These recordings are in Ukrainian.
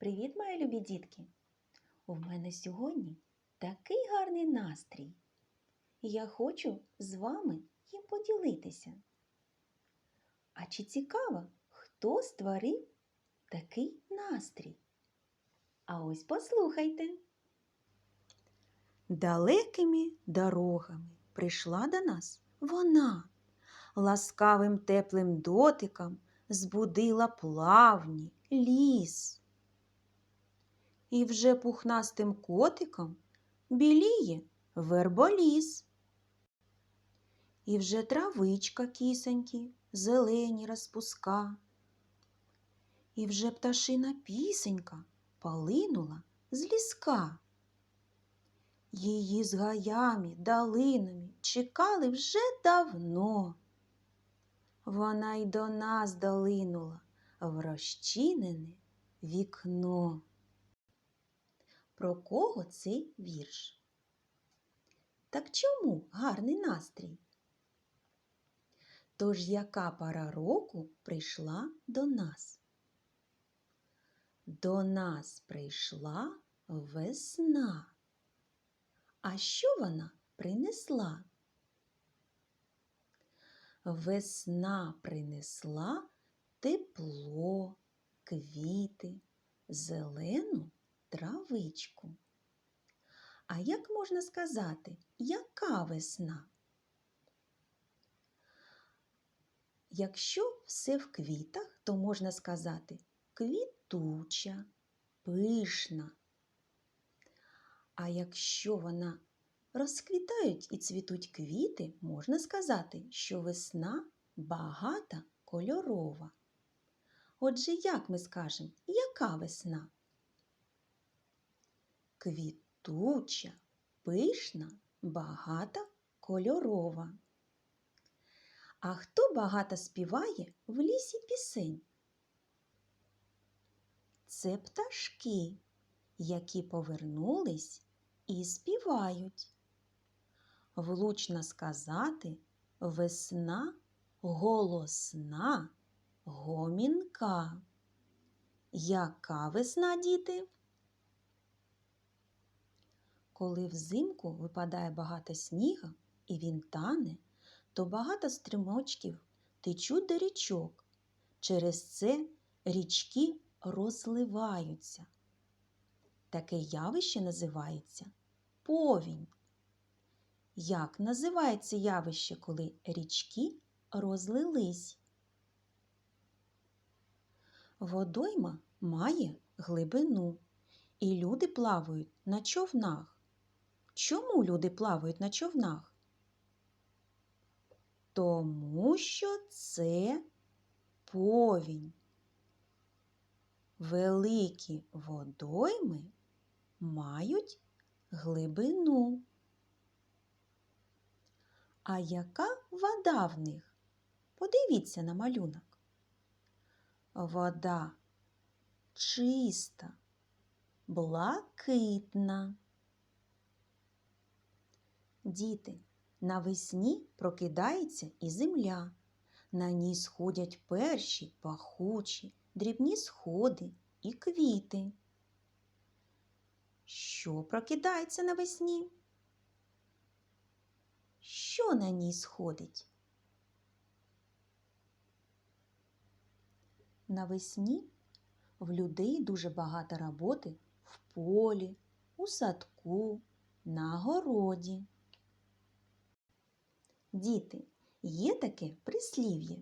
Привіт, мої любі дітки! У мене сьогодні такий гарний настрій. Я хочу з вами їм поділитися. А чи цікаво, хто створив такий настрій? А ось послухайте. Далекими дорогами прийшла до нас вона, ласкавим теплим дотиком збудила плавні ліс. І вже пухнастим котиком біліє верболіс. І вже травичка кисоньки зелені розпуска. І вже пташина пісенька полинула з ліска. Її з гаями, долинами чекали вже давно. Вона й до нас долинула в розчинене вікно. Про кого цей вірш? Так чому гарний настрій? Тож яка пора року прийшла до нас? До нас прийшла весна. А що вона принесла? Весна принесла тепло, квіти, зелену травичку. А як можна сказати, яка весна? Якщо все в квітах, то можна сказати квітуча, пишна. А якщо вона розквітають і цвітуть квіти, можна сказати, що весна багата кольорова. Отже, як ми скажемо, яка весна? Квітуча, пишна, багата кольорова. А хто багато співає в лісі пісень? Це пташки, які повернулись і співають. Влучно сказати, весна голосна, гомінка. Яка весна, діти? Коли взимку випадає багато сніга і він тане, то багато стрімочків течуть до річок. Через це річки розливаються. Таке явище називається повінь. Як називається явище, коли річки розлились? Водойма має глибину, і люди плавають на човнах. Чому люди плавають на човнах? Тому що це повінь. Великі водойми мають глибину. А яка вода в них? Подивіться на малюнок. Вода чиста, блакитна. Діти, навесні прокидається і земля. На ній сходять перші пахучі, дрібні сходи і квіти. Що прокидається навесні? Що на ній сходить? Навесні в людей дуже багато роботи в полі, у садку, на городі. Діти, є таке прислів'я.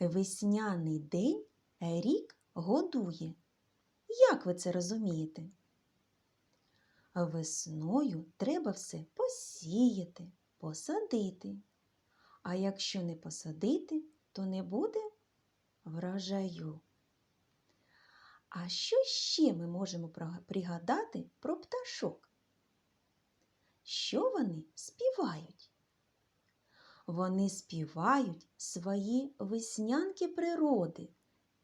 Весняний день рік годує. Як ви це розумієте? Весною треба все посіяти, посадити. А якщо не посадити, то не буде врожаю. А що ще ми можемо пригадати про пташок? Що вони співають? Вони співають свої веснянки природи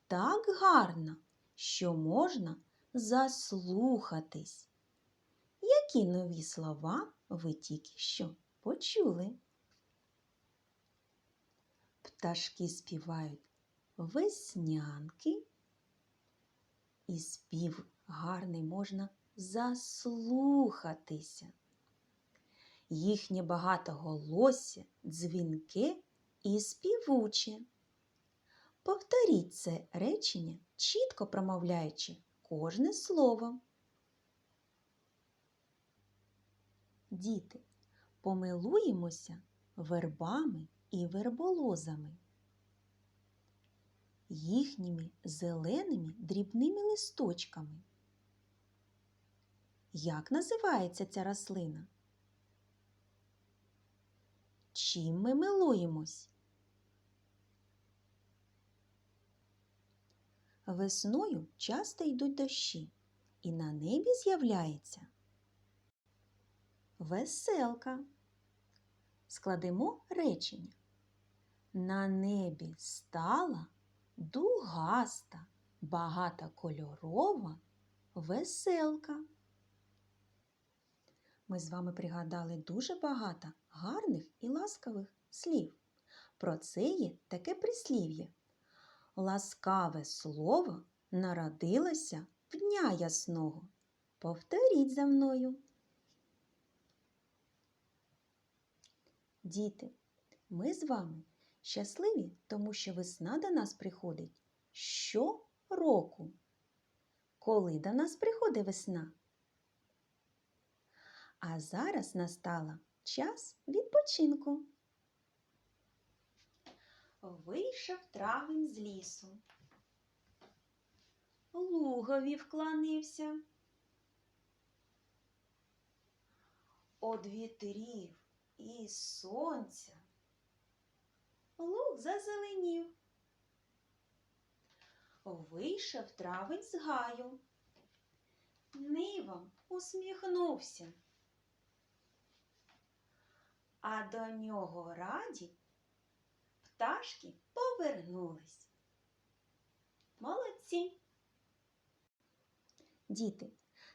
так гарно, що можна заслухатись. Які нові слова ви тільки що почули? Пташки співають веснянки і спів гарний можна заслухатися. Їхнє багатоголосся дзвінке і співуче. Повторіть це речення, чітко промовляючи кожне слово. Діти, помилуємося вербами і верболозами, їхніми зеленими дрібними листочками. Як називається ця рослина? Чим ми милуємось? Весною часто йдуть дощі, і на небі з'являється веселка. Складемо речення. На небі стала дугаста, багатокольорова веселка. Ми з вами пригадали дуже багато гарних і ласкавих слів. Про це є таке прислів'я. Ласкаве слово народилося в дня ясного. Повторіть за мною. Діти, ми з вами щасливі, тому що весна до нас приходить щороку. Коли до нас приходить весна? А зараз настала час відпочинку. Вийшов травень з лісу. Лугові вклонився. Од вітрів і сонця. Луг зазеленів. Вийшов травень з гаю. Нивом усміхнувся. А до нього раді пташки повернулись. Молодці! Діти,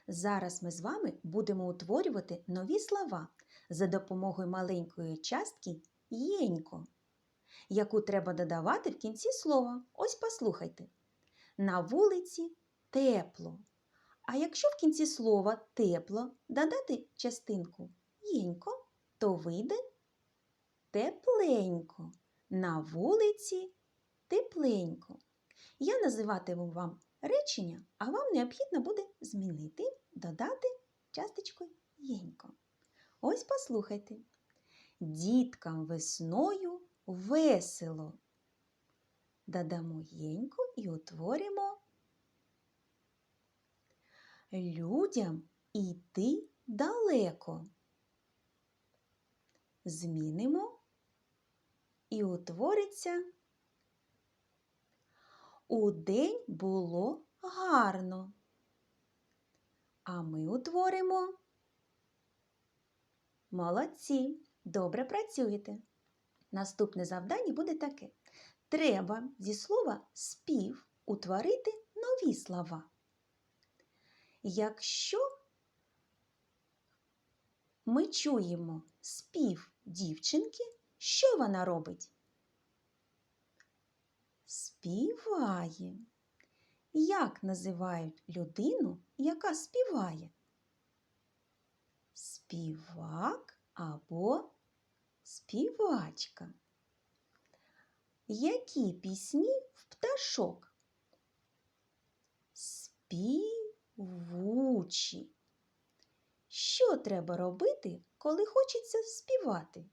зараз ми з вами будемо утворювати нові слова за допомогою маленької частки єнько, яку треба додавати в кінці слова. Ось послухайте. На вулиці тепло. А якщо в кінці слова тепло додати частинку єнько, то вийде тепленько. На вулиці тепленько. Я називатиму вам речення, а вам необхідно буде змінити, додати часточку єнько. Ось послухайте. Діткам весною весело. Додамо єнько і утворимо людям іти далеко. Змінимо і утвориться. Удень було гарно. А ми утворимо. Молодці, добре працюєте. Наступне завдання буде таке. Треба зі слова спів утворити нові слова. Якщо ми чуємо спів дівчинки, що вона робить? Співає. Як називають людину, яка співає? Співак або співачка. Які пісні в пташок? Співучі. Що треба робити, коли хочеться співати?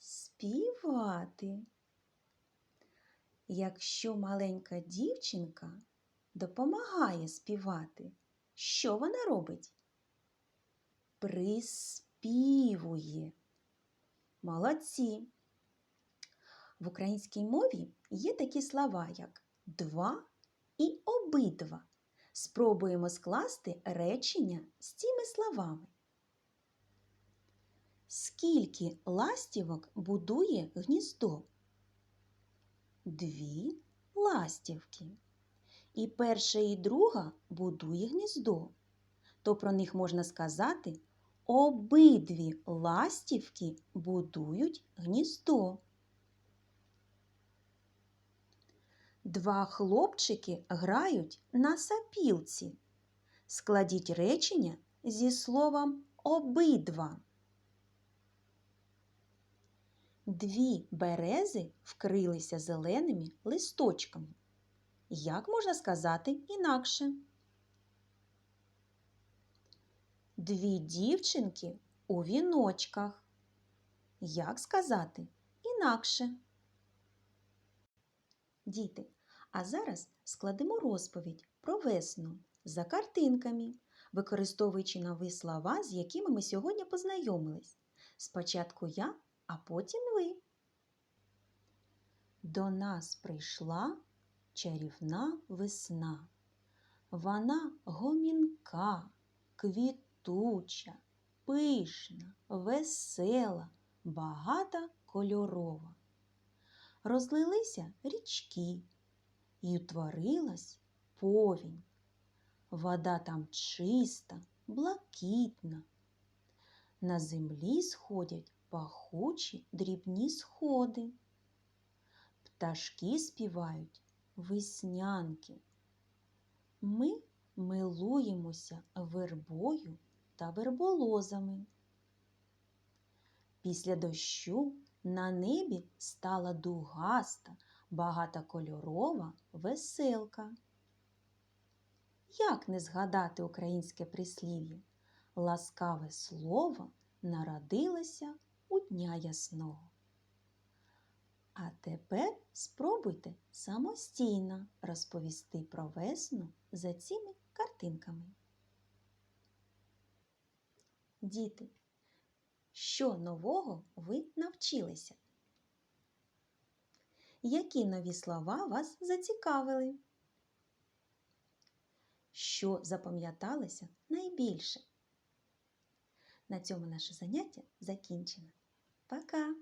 Заспівати. Якщо маленька дівчинка допомагає співати, що вона робить? Приспівує. Молодці. В українській мові є такі слова, як два і обидва. Спробуємо скласти речення з цими словами. Скільки ластівок будує гніздо? Дві ластівки. І перша і друга будує гніздо. То про них можна сказати обидві ластівки будують гніздо. Два хлопчики грають на сапілці. Складіть речення зі словом обидва. Дві берези вкрилися зеленими листочками. Як можна сказати інакше? Дві дівчинки у віночках. Як сказати інакше? Діти, а зараз складемо розповідь про весну за картинками, використовуючи нові слова, з якими ми сьогодні познайомились. Спочатку я, а потім ви. До нас прийшла чарівна весна. Вона гомінка, квітуча, пишна, весела, багата кольорова. Розлилися річки і утворилась повінь. Вода там чиста, блакитна. На землі сходять пахучі дрібні сходи. Пташки співають веснянки. Ми милуємося вербою та верболозами. Після дощу на небі стала дугаста, багатокольорова веселка. Як не згадати українське прислів'я? Ласкаве слово народилося у дня ясного. А тепер спробуйте самостійно розповісти про весну за цими картинками. Діти, що нового ви навчилися? Які нові слова вас зацікавили? Що запам'яталося найбільше? На цьому наше заняття закінчено. Пока!